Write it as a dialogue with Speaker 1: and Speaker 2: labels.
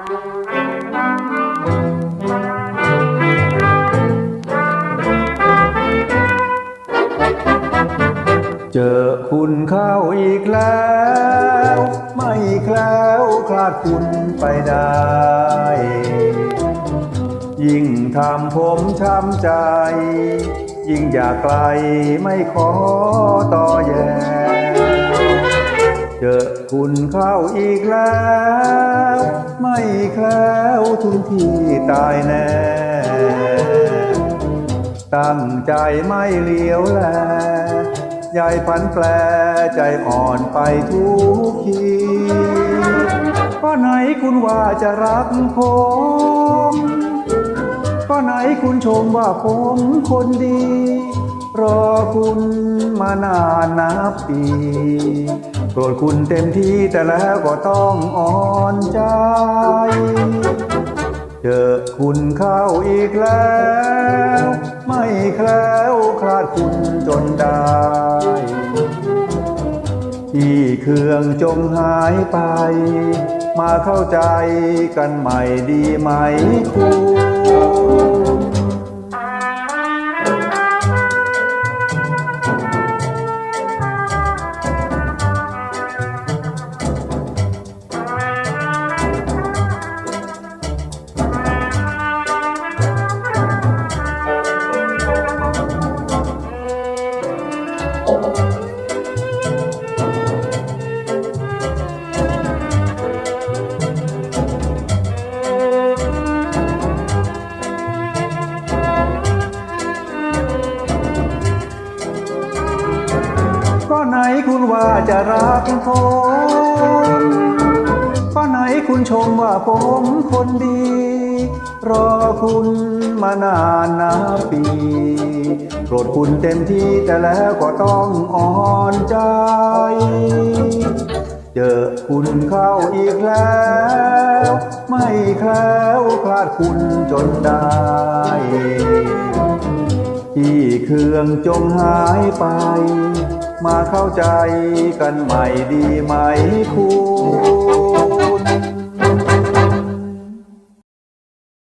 Speaker 1: เจอคุณเข้าอีกแล้ว ไม่แคล้วคลาดคุณไปได้ ยิ่งทำผมช้ำใจ ยิ่งอยากไกลไม่ขอต่อแย เจอคุณเข้าอีกแล้ว ไม่แคล้วทุนที่ตายแน่ ตั้งใจไม่เลี้ยวแลยายพันแปลใจอ่อนไปทุกทีก็ไหนคุณว่าจะรักผมก็ไหนคุณชมว่าผมคนดี รอคุณมานานนับปี โปรดคุณเต็มที่แต่แล้วก็ต้องอ่อนใจ เจอคุณเข้าอีกแล้ว ไม่แคล้วคลาดคุณจนได้ที่เครื่องจงหายไป มาเข้าใจกันใหม่ดีไหมคุณ ไหนคุณว่าจะรักผมก็ไหนคุณชมว่าผมคนดี รอคุณมานานนับปีโปรดคุณเต็มที่แต่แล้วก็ต้องอ่อนใจ เจอคุณเข้าอีกแล้ว ไม่แคล้วคลาดคุณจนได้ที่เครื่องจงหายไป มาเข้าใจกันใหม่ดีไหมคุณ